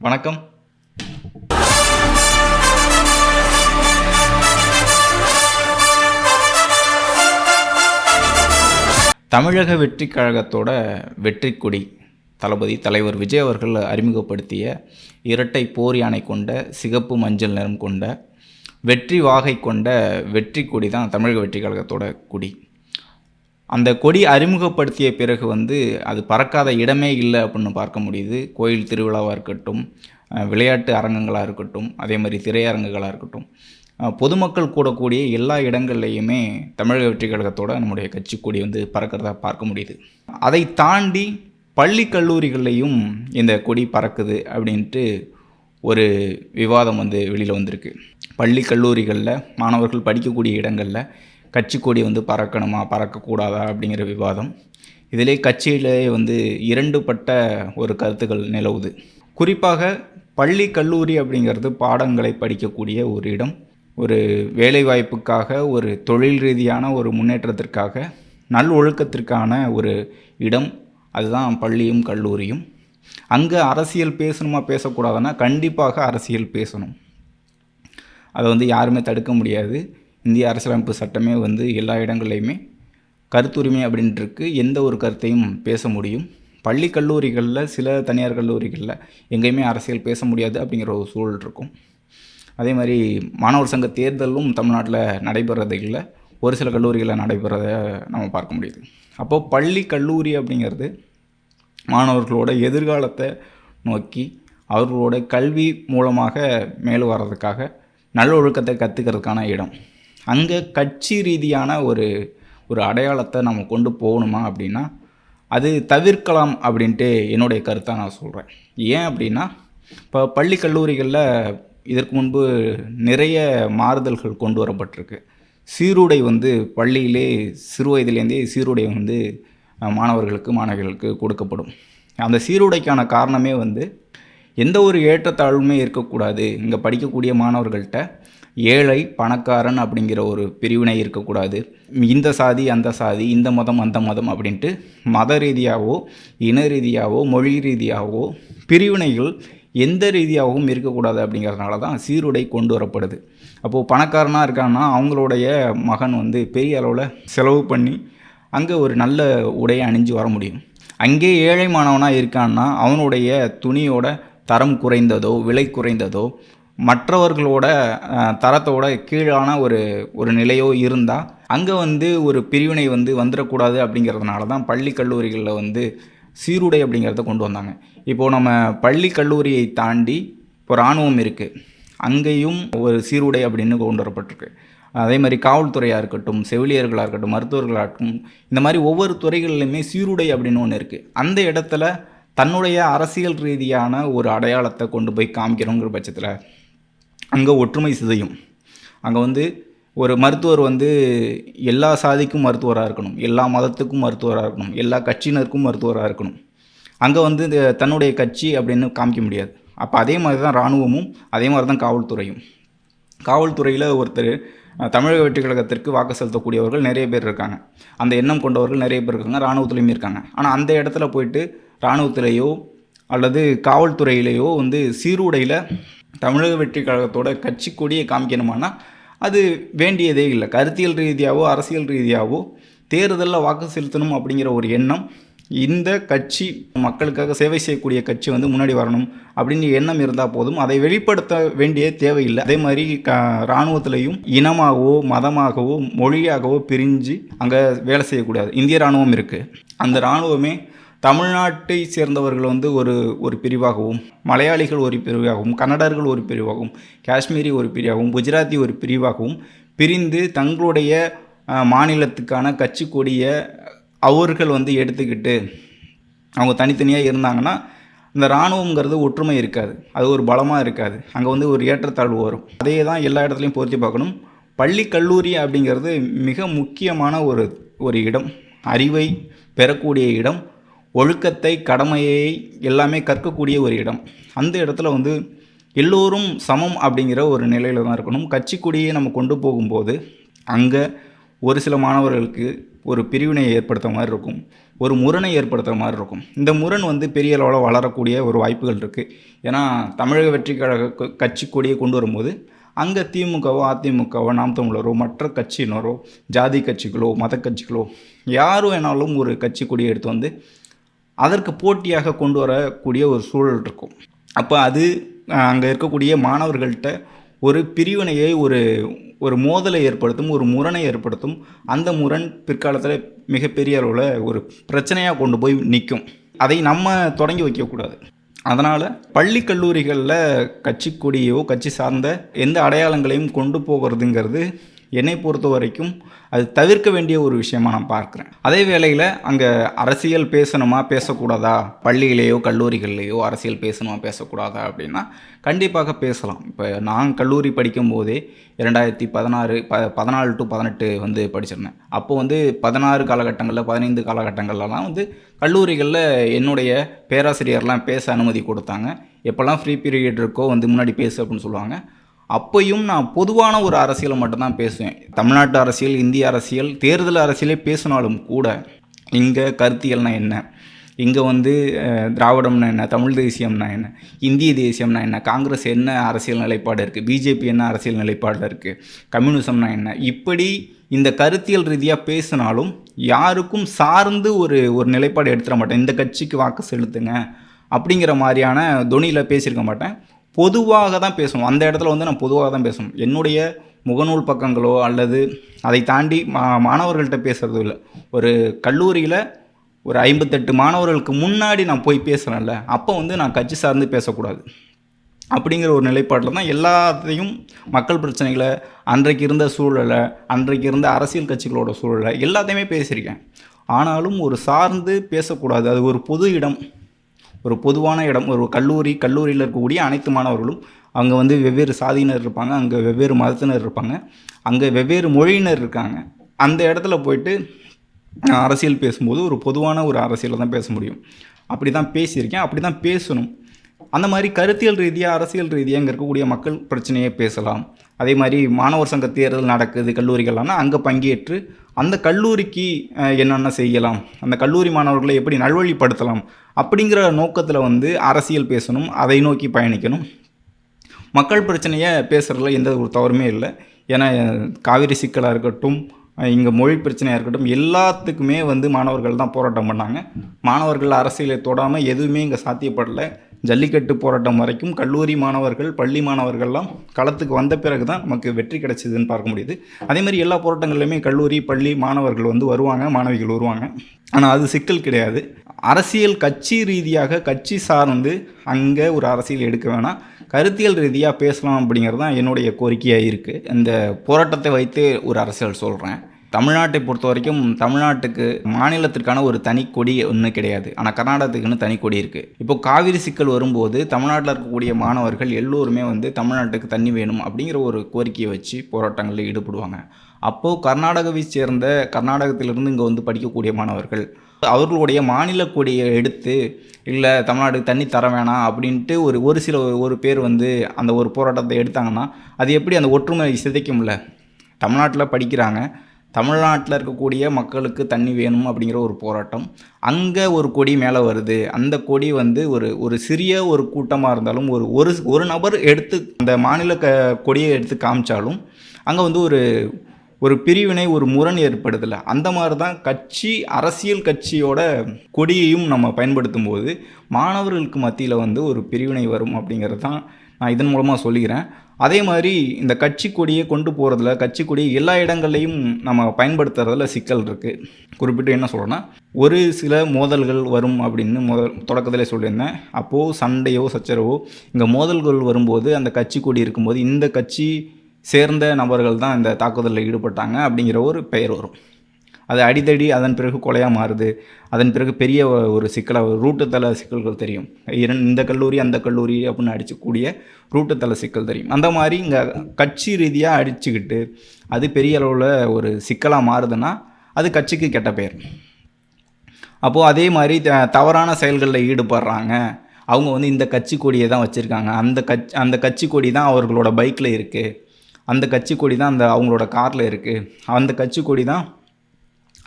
வணக்கம். தமிழக வெற்றி கழகத்தோட வெற்றி கொடி தளபதி தலைவர் விஜய் அவர்கள் அறிமுகப்படுத்திய இரட்டை போர் யானை கொண்ட சிகப்பு மஞ்சள் நிறம் கொண்ட வெற்றி வாகை கொண்ட வெற்றி கொடி தான் தமிழக வெற்றி கழகத்தோட கொடி. அந்த கொடி அறிமுகப்படுத்திய பிறகு வந்து அது பறக்காத இடமே இல்லை அப்படின்னு பார்க்க முடியுது. கோயில் திருவிழாவாக இருக்கட்டும் விளையாட்டு அரங்கங்களாக இருக்கட்டும் அதே மாதிரி திரையரங்குகளாக இருக்கட்டும். பொதுமக்கள் கூடக்கூடிய எல்லா இடங்கள்லையுமே தமிழக வெற்றி கழகத்தோட நம்முடைய கட்சி கொடி வந்து பறக்கிறதா பார்க்க முடியுது. அதை தாண்டி பள்ளி கல்லூரிகள்லையும் இந்த கொடி பறக்குது அப்படின்ட்டு ஒரு விவாதம் வந்து வெளியில் வந்திருக்கு. பள்ளி கல்லூரிகளில் மாணவர்கள் படிக்கக்கூடிய இடங்களில் கட்சி கொடி வந்து பறக்கணுமா? பறக்கக்கூடாதா? அப்படிங்கிற விவாதம். இதிலே கட்சியிலே வந்து இரண்டுபட்ட ஒரு கருத்துக்கள் நிலவுது. குறிப்பாக பள்ளி கல்லூரி அப்படிங்கிறது பாடங்களை படிக்கக்கூடிய ஒரு இடம். ஒரு வேலைவாய்ப்புக்காக ஒரு தொழில் ரீதியான ஒரு முன்னேற்றத்திற்காக நல் ஒழுக்கத்திற்கான ஒரு இடம். அதுதான் பள்ளியும் கல்லூரியும். அங்கே அரசியல் பேசணுமா பேசக்கூடாதுன்னா கண்டிப்பாக அரசியல் பேசணும். அதை வந்து யாருமே தடுக்க முடியாது. இந்திய அரசியலமைப்பு சட்டமே வந்து எல்லா இடங்கள்லையுமே கருத்துரிமை அப்படின்ட்டுருக்கு எந்த ஒரு கருத்தையும் பேச முடியும். பள்ளி கல்லூரிகளில் சில தனியார் கல்லூரிகளில் எங்கேயுமே அரசியல் பேச முடியாது அப்படிங்கிற ஒரு சூழல் இருக்கும். அதே மாதிரி மாணவர் சங்க தேர்தலும் தமிழ்நாட்டில் நடைபெறது இல்லை. ஒரு சில கல்லூரிகளில் நடைபெறதை நம்ம பார்க்க முடியுது. அப்போது பள்ளி கல்லூரி அப்படிங்கிறது மாணவர்களோட எதிர்காலத்தை நோக்கி அவர்களோட கல்வி மூலமாக மேலே வர்றதுக்காக நல்லொழுக்கத்தை கற்றுக்கிறதுக்கான இடம். அங்கே கட்சி ரீதியான ஒரு ஒரு அடையாளத்தை நம்ம கொண்டு போகணுமா அப்படின்னா அது தவிர்க்கலாம் அப்படின்ட்டு என்னுடைய கருத்தாக நான் சொல்கிறேன் ஏன் அப்படின்னா இப்போ பள்ளி கல்லூரிகளில் இதற்கு முன்பு நிறைய மாறுதல்கள் கொண்டு வரப்பட்டிருக்கு. சீருடை வந்து பள்ளியிலே சிறு வயதிலேருந்தே சீருடை வந்து மாணவர்களுக்கு மாணவிகளுக்கு கொடுக்கப்படும். அந்த சீருடைக்கான காரணமே வந்து எந்த ஒரு ஏற்றத்தாழ்வுமே இருக்கக்கூடாது. இங்கே படிக்கக்கூடிய மாணவர்கள்ட்ட ஏழை பணக்காரன் அப்படிங்கிற ஒரு பிரிவினை இருக்கக்கூடாது. இந்த சாதி அந்த சாதி இந்த மதம் அந்த மதம் அப்படின்ட்டு மத ரீதியாகவோ இன ரீதியாகவோ மொழி ரீதியாகவோ பிரிவினைகள் எந்த ரீதியாகவும் இருக்கக்கூடாது அப்படிங்கிறதுனால தான் சீருடை கொண்டு வரப்படுது. அப்போது பணக்காரனாக இருக்கான்னா அவங்களுடைய மகன் வந்து பெரிய அளவில் செலவு பண்ணி அங்கே ஒரு நல்ல உடையை அணிஞ்சு வர முடியும். அங்கே ஏழை மாணவனாக இருக்கான்னா அவனுடைய துணியோட தரம் குறைந்ததோ விலை குறைந்ததோ மற்றவர்களோட தரத்தோட கீழான ஒரு ஒரு நிலையோ இருந்தால் அங்கே வந்து ஒரு பிரிவினை வந்து வந்துடக்கூடாது அப்படிங்கிறதுனால தான் பள்ளி கல்லூரிகளில் வந்து சீருடை அப்படிங்கிறத கொண்டு வந்தாங்க. இப்போது நம்ம பள்ளி கல்லூரியை தாண்டி இப்போ இராணுவம் இருக்குது அங்கேயும் ஒரு சீருடை அப்படின்னு கொண்டு வரப்பட்டிருக்கு. அதே மாதிரி காவல்துறையாக இருக்கட்டும் செவிலியர்களாக இருக்கட்டும் மருத்துவர்களாக இருக்கட்டும் இந்த மாதிரி ஒவ்வொரு துறைகளிலுமே சீருடை அப்படின்னு ஒன்று இருக்குது அந்த இடத்துல தன்னுடைய அரசியல் ரீதியான ஒரு அடையாளத்தை கொண்டு போய் காமிக்கிறோங்கிற பட்சத்தில் அங்கே ஒற்றுமை சிதையும். அங்கே வந்து ஒரு மருத்துவர் வந்து எல்லா சாதிக்கும் மருத்துவராக இருக்கணும். எல்லா மதத்துக்கும் மருத்துவராக இருக்கணும். எல்லா கட்சியினருக்கும் மருத்துவராக இருக்கணும். அங்கே வந்து இந்த தன்னுடைய கட்சி அப்படின்னு காமிக்க முடியாது. அப்போ அதே மாதிரி தான் இராணுவமும் அதே மாதிரி தான் காவல்துறையும். காவல்துறையில் ஒருத்தர் தமிழக வெற்றி கழகத்திற்கு வாக்கு செலுத்தக்கூடியவர்கள் நிறைய பேர் இருக்காங்க. அந்த எண்ணம் கொண்டவர்கள் நிறைய பேர் இருக்காங்க. இராணுவத்துலேயுமே இருக்காங்க. ஆனால் அந்த இடத்துல போயிட்டு இராணுவத்திலேயோ அல்லது காவல்துறையிலேயோ வந்து சீருடையில் தமிழக வெற்றி கழகத்தோட கட்சி கொடியை காமிக்கணுமானா அது வேண்டியதே இல்லை. கருத்தியல் ரீதியாகவோ அரசியல் ரீதியாகவோ தேர்தலில் வாக்கு செலுத்தணும் அப்படிங்கிற ஒரு எண்ணம் இந்த கட்சி மக்களுக்காக சேவை செய்யக்கூடிய கட்சி வந்து முன்னாடி வரணும் அப்படின்னு எண்ணம் இருந்தால் போதும். அதை வெளிப்படுத்த வேண்டிய தேவையில்லை. அதே மாதிரி க இராணுவத்திலையும் இனமாகவோ மதமாகவோ மொழியாகவோ பிரிஞ்சு அங்கே வேலை செய்யக்கூடாது. இந்திய இராணுவம் இருக்குது அந்த இராணுவமே தமிழ்நாட்டை சேர்ந்தவர்கள் வந்து ஒரு ஒரு பிரிவாகவும் மலையாளிகள் ஒரு பிரிவாகவும் கன்னடர்கள் ஒரு பிரிவாகவும் காஷ்மீரி ஒரு பிரிவாகவும் குஜராத்தி ஒரு பிரிவாகவும் பிரிந்து தங்களுடைய மாநிலத்துக்கான கட்சி கொடியை அவர்கள் வந்து எடுத்துக்கிட்டு அவங்க தனித்தனியாக இருந்தாங்கன்னா இந்த இராணுவங்கிறது ஒற்றுமை இருக்காது. அது ஒரு பலமாக இருக்காது. அங்கே வந்து ஒரு ஏற்றத்தாழ்வு வரும். அதே தான் எல்லா இடத்துலையும் பொருத்தி பார்க்கணும். பள்ளி கல்லூரி அப்படிங்கிறது மிக முக்கியமான ஒரு ஒரு இடம். அறிவை பெறக்கூடிய இடம். ஒழுக்கத்தை கடமையை எல்லாமே கற்கக்கூடிய ஒரு இடம். அந்த இடத்துல வந்து எல்லோரும் சமம் அப்படிங்கிற ஒரு நிலையில் தான் இருக்கணும். கட்சி கொடியை நம்ம கொண்டு போகும்போது அங்கே ஒரு சில மாணவர்களுக்கு ஒரு பிரிவினையை ஏற்படுத்த மாதிரி இருக்கும். ஒரு முரணை ஏற்படுத்துகிற மாதிரி இருக்கும். இந்த முரண் வந்து பெரிய அளவில் வளரக்கூடிய ஒரு வாய்ப்புகள் இருக்குது ஏன்னா தமிழக வெற்றி கழக கட்சி கொடியை கொண்டு வரும்போது அங்கே திமுகவோ அதிமுகவோ நாம் தமிழரோ மற்ற கட்சியினரோ ஜாதி கட்சிகளோ மத கட்சிகளோ யார் வேணாலும் ஒரு கட்சி கொடியை எடுத்து வந்து அதற்கு போட்டியாக கொண்டு வரக்கூடிய ஒரு சூழல் இருக்கும். அப்போ அது அங்கே இருக்கக்கூடிய மாணவர்கள்ட்ட ஒரு பிரிவினையை ஒரு ஒரு மோதலை ஏற்படுத்தும் ஒரு முரணை ஏற்படுத்தும் அந்த முரண் பிற்காலத்தில் மிகப்பெரிய அளவில் ஒரு பிரச்சனையாக கொண்டு போய் நிற்கும் அதை நம்ம தொடங்கி வைக்கக்கூடாது. அதனால் பள்ளி கல்லூரிகளில் கட்சி கொடியோ கட்சி சார்ந்த எந்த அடையாளங்களையும் கொண்டு போகிறதுங்கிறது என்னை பொறுத்த வரைக்கும் அது தவிர்க்க வேண்டிய ஒரு விஷயமா நான் பார்க்குறேன். அதே வேளையில் அங்கே அரசியல் பேசணுமா பேசக்கூடாதா? பள்ளியிலேயோ கல்லூரிகள்லேயோ அரசியல் பேசணுமா பேசக்கூடாதா அப்படின்னா கண்டிப்பாக பேசலாம். இப்போ நான் கல்லூரி படிக்கும் போதே இரண்டாயிரத்தி பதினாறு ப பதினாலு டு பதினெட்டு வந்து படிச்சிருந்தேன். அப்போது வந்து பதினாறு காலகட்டங்களில் பதினைந்து காலகட்டங்கள்லாம் வந்து கல்லூரிகளில் என்னுடைய பேராசிரியர்லாம் பேச அனுமதி கொடுத்தாங்க. எப்போல்லாம் ஃப்ரீ பீரியட் இருக்கோ வந்து முன்னாடி பேசு அப்படின்னு சொல்லுவாங்க. அப்பையும் நான் பொதுவான ஒரு அரசியலை மட்டும்தான் பேசுவேன். தமிழ்நாட்டு அரசியல் இந்திய அரசியல் தேர்தல் அரசியலே பேசினாலும் கூட இங்கே கருத்தியல்னா என்ன? இங்கே வந்து திராவிடம்னா என்ன? தமிழ் தேசியம்னா என்ன? இந்திய தேசியம்னா என்ன? காங்கிரஸ் என்ன அரசியல் நிலைப்பாடு இருக்குது பிஜேபி என்ன அரசியல் நிலைப்பாடு இருக்குது கம்யூனிசம்னா என்ன? இப்படி இந்த கருத்தியல் ரீதியாக பேசினாலும் யாருக்கும் சார்ந்து ஒரு ஒரு நிலைப்பாடு எடுத்துட மாட்டேன். இந்த கட்சிக்கு வாக்கு செலுத்துங்க அப்படிங்கிற மாதிரியான தொனியில் பேசியிருக்க மாட்டேன். பொதுவாக தான் பேசணும் அந்த இடத்துல வந்து நான் பொதுவாக தான் பேசணும் என்னுடைய முகநூல் பக்கங்களோ அல்லது அதை தாண்டி மா மாணவர்கள்ட்ட பேசுகிறதும் இல்லை. ஒரு கல்லூரியில் ஒரு ஐம்பத்தெட்டு மாணவர்களுக்கு முன்னாடி நான் போய் பேசுகிறேன்ல அப்போ வந்து நான் கட்சி சார்ந்து பேசக்கூடாது. அப்படிங்கிற ஒரு நிலைப்பாட்டில் தான் எல்லாத்தையும் மக்கள் பிரச்சனைகளை அன்றைக்கு இருந்த சூழலை அன்றைக்கு இருந்த அரசியல் கட்சிகளோட சூழலை எல்லாத்தையுமே பேசியிருக்கேன். ஆனாலும் ஒரு சார்ந்து பேசக்கூடாது. அது ஒரு பொது இடம். ஒரு பொதுவான இடம் ஒரு கல்லூரி கல்லூரியில் இருக்கக்கூடிய அனைத்து மாணவர்களும் அங்கே வந்து வெவ்வேறு சாதியினர் இருப்பாங்க அங்கே வெவ்வேறு மதத்தினர் இருப்பாங்க அங்கே வெவ்வேறு மொழியினர் இருக்காங்க. அந்த இடத்துல போயிட்டு அரசியல் பேசும்போது ஒரு பொதுவான ஒரு அரசியலை தான் பேச முடியும். அப்படி தான் பேசியிருக்கேன் அப்படி தான் பேசணும். அந்த மாதிரி கருத்தியல் ரீதியாக அரசியல் ரீதியாக இங்கே இருக்கக்கூடிய மக்கள் பிரச்சனையை பேசலாம். அதே மாதிரி மாணவர் சங்க தேர்தல் நடக்குது கல்லூரிகள்லாம்னா அங்கே பங்கேற்று அந்த கல்லூரிக்கு என்னென்ன செய்யலாம்? அந்த கல்லூரி மாணவர்களை எப்படி நல்வழிப்படுத்தலாம்? அப்படிங்கிற நோக்கத்தில் வந்து அரசியல் பேசணும் அதை நோக்கி பயணிக்கணும். மக்கள் பிரச்சனையை பேசுகிறதுல எந்த ஒரு தவறுமே இல்லை. ஏன்னா காவிரி சிக்கலாக இருக்கட்டும் இங்கே மொழி பிரச்சனையாக இருக்கட்டும் எல்லாத்துக்குமே வந்து மாணவர்கள் தான் போராட்டம் பண்ணாங்க. மாணவர்கள் அரசியலை தொடாமல் எதுவுமே இங்கே சாத்தியப்படல. ஜல்லிக்கட்டு போராட்டம் வரைக்கும் கல்லூரி மாணவர்கள் பள்ளி மாணவர்கள்லாம் களத்துக்கு வந்த பிறகு தான் நமக்கு வெற்றி கிடைச்சதுன்னு பார்க்க முடியுது. அதே மாதிரி எல்லா போராட்டங்கள்லையுமே கல்லூரி பள்ளி மாணவர்கள் வந்து வருவாங்க மாணவிகள் வருவாங்க. ஆனால் அது சிக்கல் கிடையாது. அரசியல் கட்சி ரீதியாக கட்சி சார்ந்து அங்கே ஒரு அரசியல் எடுக்க வேணாம். கருத்தியல் ரீதியாக பேசலாம் அப்படிங்கிறது தான் என்னுடைய கோரிக்கையாக இருக்குது இந்த போராட்டத்தை வைத்து ஒரு அரசியல் சொல்கிறேன் தமிழ்நாட்டை பொறுத்த வரைக்கும் தமிழ்நாட்டுக்கு மாநிலத்திற்கான ஒரு தனி கொடி ஒன்றும் கிடையாது. ஆனால் கர்நாடகத்துக்குன்னு தனி கொடி இருக்குது இப்போ காவிரி சிக்கல் வரும்போது தமிழ்நாட்டில் இருக்கக்கூடிய மாணவர்கள் எல்லோருமே வந்து தமிழ்நாட்டுக்கு தண்ணி வேணும் அப்படிங்கிற ஒரு கோரிக்கையை வச்சு போராட்டங்களில் ஈடுபடுவாங்க. அப்போது கர்நாடகாவை சேர்ந்த கர்நாடகத்திலிருந்து இங்கே வந்து படிக்கக்கூடிய மாணவர்கள் அவர்களுடைய மாநில கொடியை எடுத்து இல்லை தமிழ்நாட்டுக்கு தண்ணி தர வேணாம் அப்படின்ட்டு ஒரு ஒரு சில ஒரு பேர் வந்து அந்த ஒரு போராட்டத்தை எடுத்தாங்கன்னா அது எப்படி அந்த ஒற்றுமை சிதைக்கும்ல? தமிழ்நாட்டில் படிக்கிறாங்க. தமிழ்நாட்டில் இருக்கக்கூடிய மக்களுக்கு தண்ணி வேணும் அப்படிங்கிற ஒரு போராட்டம். அங்கே ஒரு கொடி மேலே வருது. அந்த கொடி வந்து ஒரு ஒரு சிறிய ஒரு கூட்டமாக இருந்தாலும் ஒரு ஒரு ஒரு நபர் எடுத்து அந்த மாநில க கொடியை எடுத்து காமிச்சாலும் அங்கே வந்து ஒரு ஒரு பிரிவினை ஒரு முரண் ஏற்படுதலை. அந்த மாதிரி தான் கட்சி அரசியல் கட்சியோட கொடியையும் நம்ம பயன்படுத்தும் போது மாணவர்களுக்கு மத்தியில் வந்து ஒரு பிரிவினை வரும் அப்படிங்கிறது தான் நான் இதன் மூலமாக சொல்லிக்கிறேன். அதே மாதிரி இந்த கட்சி கொடியை கொண்டு போகிறதுல கட்சி கொடியை எல்லா இடங்கள்லையும் நம்ம பயன்படுத்துறதுல சிக்கல் இருக்குது குறிப்பிட்டு என்ன சொல்கிறேன்னா ஒரு சில மோதல்கள் வரும் அப்படின்னு முதல் தொடக்கத்திலே சொல்லியிருந்தேன். அப்போது சண்டையோ சச்சரவோ இங்கே மோதல்கள் வரும்போது அந்த கட்சி கொடி இருக்கும்போது இந்த கட்சி சேர்ந்த நபர்கள் தான் இந்த தாக்குதலில் ஈடுபட்டாங்க அப்படிங்கிற ஒரு பெயர் வரும். அது அடிதடி அதன் பிறகு கொலையாக மாறுது. அதன் பிறகு பெரிய ஒரு சிக்கலாக ரூட்டு தள சிக்கல்கள் தெரியும். இரண் இந்த கல்லூரி அந்த கல்லூரி அப்படின்னு அடிச்சக்கூடிய ரூட்டு தள சிக்கல் தெரியும். அந்த மாதிரி இங்கே கட்சி ரீதியாக அடிச்சுக்கிட்டு அது பெரிய அளவில் ஒரு சிக்கலாக மாறுதுன்னா அது கட்சிக்கு கெட்ட பெயர் அப்போது அதே மாதிரி த- தவறான செயல்களில் ஈடுபடுறாங்க. அவங்க வந்து இந்த கட்சி கொடியை தான் வச்சுருக்காங்க. அந்த கட்சி அந்த கட்சி கொடி தான் அவர்களோட பைக்கில் இருக்குது அந்த கட்சி கொடி தான் அந்த அவங்களோட காரில் இருக்குது அந்த கட்சி கொடி தான்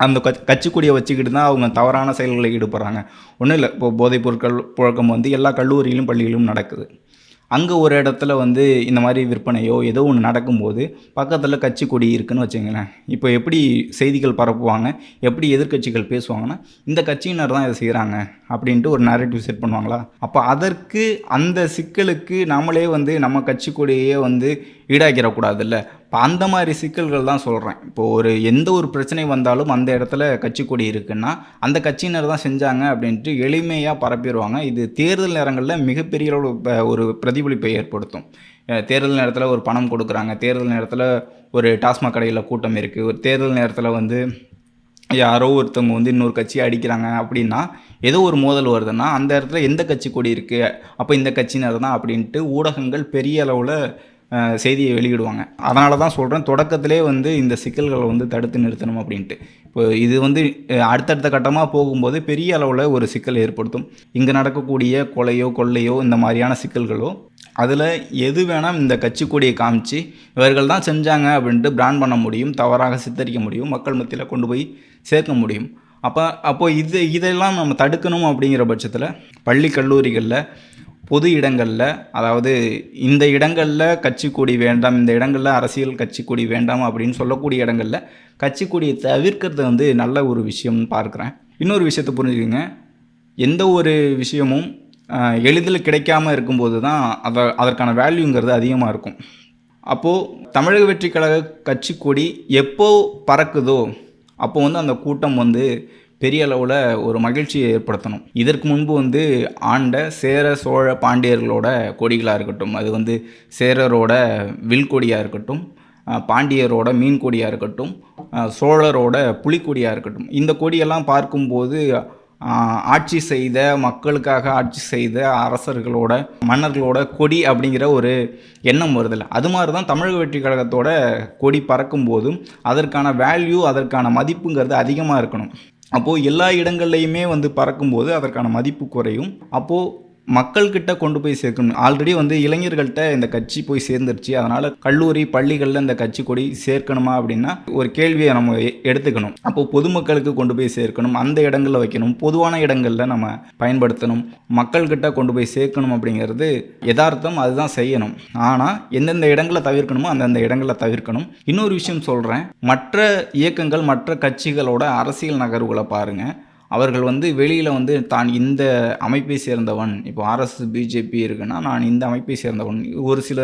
அந்த கட்சி கட்சிக்கொடியை வச்சுக்கிட்டு தான் அவங்க தவறான செயல்களில் ஈடுபடுறாங்க. ஒன்றும் இல்லை. இப்போ போதைப் பொருட்கள் புழக்கம் வந்து எல்லா கல்லூரியிலும் பள்ளியிலும் நடக்குது. அங்கே ஒரு இடத்துல வந்து இந்த மாதிரி விற்பனையோ ஏதோ ஒன்று நடக்கும்போது பக்கத்தில் கட்சி கொடி இருக்குன்னு வச்சுங்களேன். இப்போ எப்படி செய்திகள் பரப்புவாங்க? எப்படி எதிர்க்கட்சிகள் பேசுவாங்கன்னா இந்த கட்சியினர் தான் இதை செய்கிறாங்க அப்படின்ட்டு ஒரு நேரட்டிவ் செட் பண்ணுவாங்களா? அப்போ அதற்கு அந்த சிக்கலுக்கு நாமளே வந்து நம்ம கட்சி கொடியே வந்து ஈடாக்கிடக்கூடாதுல்ல. இப்போ அந்த மாதிரி சிக்கல்கள் தான் சொல்கிறேன் இப்போது ஒரு எந்த ஒரு பிரச்சனை வந்தாலும் அந்த இடத்துல கட்சி கொடி இருக்குன்னா அந்த கட்சியினர் தான் செஞ்சாங்க அப்படின்ட்டு எளிமையாக பரப்பிடுவாங்க. இது தேர்தல் நேரங்களில் மிகப்பெரிய அளவு ஒரு பிரதிபலிப்பை ஏற்படுத்தும். தேர்தல் நேரத்தில் ஒரு பணம் கொடுக்குறாங்க. தேர்தல் நேரத்தில் ஒரு டாஸ்மாக் கடையில் கூட்டம் இருக்குது ஒரு தேர்தல் நேரத்தில் வந்து யாரோ ஒருத்தவங்க வந்து இன்னொரு கட்சியை அடிக்கிறாங்க அப்படின்னா ஏதோ ஒரு மோதல் வருதுன்னா அந்த இடத்துல எந்த கட்சி கொடி இருக்குது அப்போ இந்த கட்சியினர் தான் அப்படின்ட்டு ஊடகங்கள் பெரிய அளவில் செய்தியை வெளியிடுவாங்க. அதனால தான் சொல்கிறேன் தொடக்கத்திலே வந்து இந்த சிக்கல்களை வந்து தடுத்து நிறுத்தணும் அப்படின்ட்டு. இப்போ இது வந்து அடுத்தடுத்த கட்டமாக போகும்போது பெரிய அளவில் ஒரு சிக்கல் ஏற்படுத்தும். இங்கே நடக்கக்கூடிய கொலையோ கொள்ளையோ இந்த மாதிரியான சிக்கல்களோ அதில் எது வேணால் இந்த கட்சி கொடியை காமிச்சு இவர்கள் தான் செஞ்சாங்க அப்படின்ட்டு பிராண்ட் பண்ண முடியும் தவறாக சித்தரிக்க முடியும் மக்கள் மத்தியில் கொண்டு போய் சேர்க்க முடியும். அப்போ அப்போது இது இதெல்லாம் நம்ம தடுக்கணும் அப்படிங்கிற பட்சத்தில் பள்ளி கல்லூரிகளில் பொது இடங்களில் அதாவது இந்த இடங்களில் கட்சி கொடி வேண்டாம் இந்த இடங்களில் அரசியல் கட்சி கொடி வேண்டாம் அப்படின்னு சொல்லக்கூடிய இடங்களில் கட்சி கொடியை தவிர்க்கிறது வந்து நல்ல ஒரு விஷயம்னு பார்க்குறேன். இன்னொரு விஷயத்தை புரிஞ்சுக்கோங்க. எந்த ஒரு விஷயமும் எளிதில் கிடைக்காம இருக்கும்போது தான் அதை அதற்கான வேல்யூங்கிறது அதிகமாக இருக்கும். அப்போது தமிழக வெற்றி கழக கட்சி கொடி எப்போ பறக்குதோ அப்போ வந்து அந்த கூட்டம் வந்து பெரிய அளவில் ஒரு மகிழ்ச்சியை ஏற்படுத்தணும். இதற்கு முன்பு வந்து ஆண்ட சேர சோழ பாண்டியர்களோட கொடிகளாக இருக்கட்டும் அது வந்து சேரரோட வில்கொடியாக இருக்கட்டும் பாண்டியரோட மீன் கொடியாக இருக்கட்டும் சோழரோட புலிக்கொடியாக இருக்கட்டும். இந்த கொடியெல்லாம் பார்க்கும்போது ஆட்சி செய்த மக்களுக்காக ஆட்சி செய்த அரசர்களோட மன்னர்களோட கொடி அப்படிங்கிற ஒரு எண்ணம் வருதில்ல. அது மாதிரி தான் தமிழக வெற்றி கழகத்தோட கொடி பறக்கும் போதும் அதற்கான வேல்யூ அதற்கான மதிப்புங்கிறது அதிகமாக இருக்கணும். அப்போது எல்லா இடங்கள்லையுமே வந்து பறக்கும்போது அதற்கான மதிப்பு குறையும். அப்போது மக்கள்கிட்ட கொண்டு போய் சேர்க்கணும். ஆல்ரெடி வந்து இளைஞர்கள்ட்ட இந்த கட்சி போய் சேர்ந்துருச்சு. அதனால் கல்லூரி பள்ளிகளில் இந்த கட்சி கொடி சேர்க்கணுமா அப்படின்னா ஒரு கேள்வியை நம்ம எ- எடுத்துக்கணும். அப்போ பொதுமக்களுக்கு கொண்டு போய் சேர்க்கணும். அந்த இடங்களில் வைக்கணும். பொதுவான இடங்களில் நம்ம பயன்படுத்தணும். மக்கள்கிட்ட கொண்டு போய் சேர்க்கணும் அப்படிங்கிறது யதார்த்தம். அதுதான் செய்யணும். ஆனால் எந்தெந்த இடங்களை தவிர்க்கணுமோ அந்தந்த இடங்களை தவிர்க்கணும். இன்னொரு விஷயம் சொல்கிறேன் மற்ற இயக்கங்கள் மற்ற கட்சிகளோட அரசியல் நகர்வுகளை பாருங்கள் அவர்கள் வந்து வெளியில் வந்து தான் இந்த அமைப்பை சேர்ந்தவன் இப்போ ஆர்எஸ்எஸ் பிஜேபி இருக்குன்னா நான் இந்த அமைப்பை சேர்ந்தவன் ஒரு சில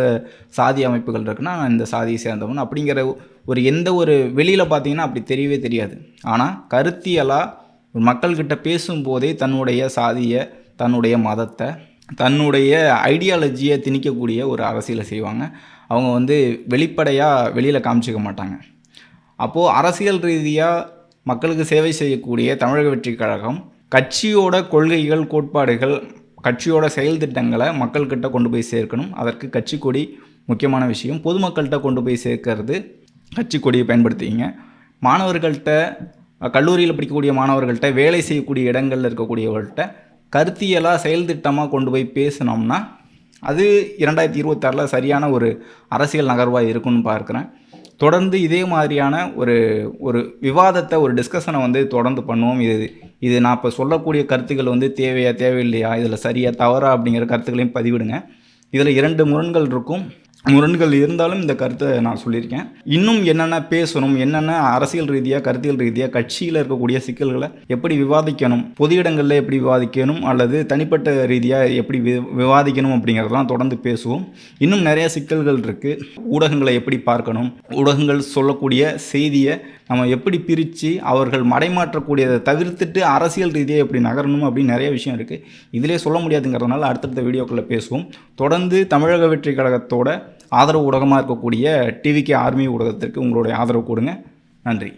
சாதி அமைப்புகள் இருக்குன்னா நான் இந்த சாதியை சேர்ந்தவன் அப்படிங்கிற ஒரு எந்த ஒரு வெளியில் பார்த்தீங்கன்னா அப்படி தெரியவே தெரியாது. ஆனால் கருத்தியலாக மக்கள்கிட்ட பேசும்போதே தன்னுடைய சாதியை தன்னுடைய மதத்தை தன்னுடைய ஐடியாலஜியை திணிக்கக்கூடிய ஒரு அரசியலை செய்வாங்க. அவங்க வந்து வெளிப்படையாக வெளியில் காமிச்சிக்க மாட்டாங்க. அப்போது அரசியல் ரீதியாக மக்களுக்கு சேவை செய்யக்கூடிய தமிழக வெற்றி கழகம் கட்சியோட கொள்கைகள் கோட்பாடுகள் கட்சியோட செயல் திட்டங்களை மக்கள்கிட்ட கொண்டு போய் சேர்க்கணும். அதற்கு கட்சி கொடி முக்கியமான விஷயம். பொதுமக்கள்கிட்ட கொண்டு போய் சேர்க்கறது கட்சி கொடியை பயன்படுத்திங்க மாணவர்கள்ட்ட கல்லூரியில் படிக்கக்கூடிய மாணவர்கள்ட்ட வேலை செய்யக்கூடிய இடங்களில் இருக்கக்கூடியவர்கள்ட்ட கருத்தியலாக செயல் திட்டமாக கொண்டு போய் பேசினோம்னா அது இரண்டாயிரத்தி இருபத்தாறில் சரியான ஒரு அரசியல் நகர்வாக இருக்குன்னு பார்க்குறேன். தொடர்ந்து இதே மாதிரியான ஒரு ஒரு விவாதத்தை ஒரு டிஸ்கஷனை வந்து தொடர்ந்து பண்ணுவோம். இது இது நான் இப்போ சொல்லக்கூடிய கருத்துக்கள் வந்து தேவையா தேவையில்லையா இதில் சரியா தவறா அப்படிங்கிற கருத்துக்களையும் பதிவிடுங்க. இதில் இரண்டு முரண்கள் இருக்கும். முரண்கள் இருந்தாலும் இந்த கருத்தை நான் சொல்லியிருக்கேன். இன்னும் என்னென்ன பேசணும் என்னென்ன அரசியல் ரீதியாக கருத்தியல் ரீதியாக கட்சியில் இருக்கக்கூடிய சிக்கல்களை எப்படி விவாதிக்கணும் பொது இடங்களில் எப்படி விவாதிக்கணும் அல்லது தனிப்பட்ட ரீதியாக எப்படி வி விவாதிக்கணும் அப்படிங்கிறதெல்லாம் தொடர்ந்து பேசுவோம். இன்னும் நிறைய சிக்கல்கள் இருக்குது ஊடகங்களை எப்படி பார்க்கணும் ஊடகங்கள் சொல்லக்கூடிய செய்தியை நம்ம எப்படி பிரித்து அவர்கள் மடைமாற்றக்கூடியதை தவிர்த்துட்டு அரசியல் ரீதியாக எப்படி நகரணும் அப்படின்னு நிறைய விஷயம் இருக்குது இதிலே சொல்ல முடியாதுங்கிறதுனால அடுத்தடுத்த வீடியோக்களில் பேசுவோம். தொடர்ந்து தமிழக வெற்றி கழகத்தோட ஆதரவு ஊடகமாக இருக்கக்கூடிய டிவிகே ஆர்மி ஊடகத்திற்கு உங்களுடைய ஆதரவு கொடுங்க. நன்றி.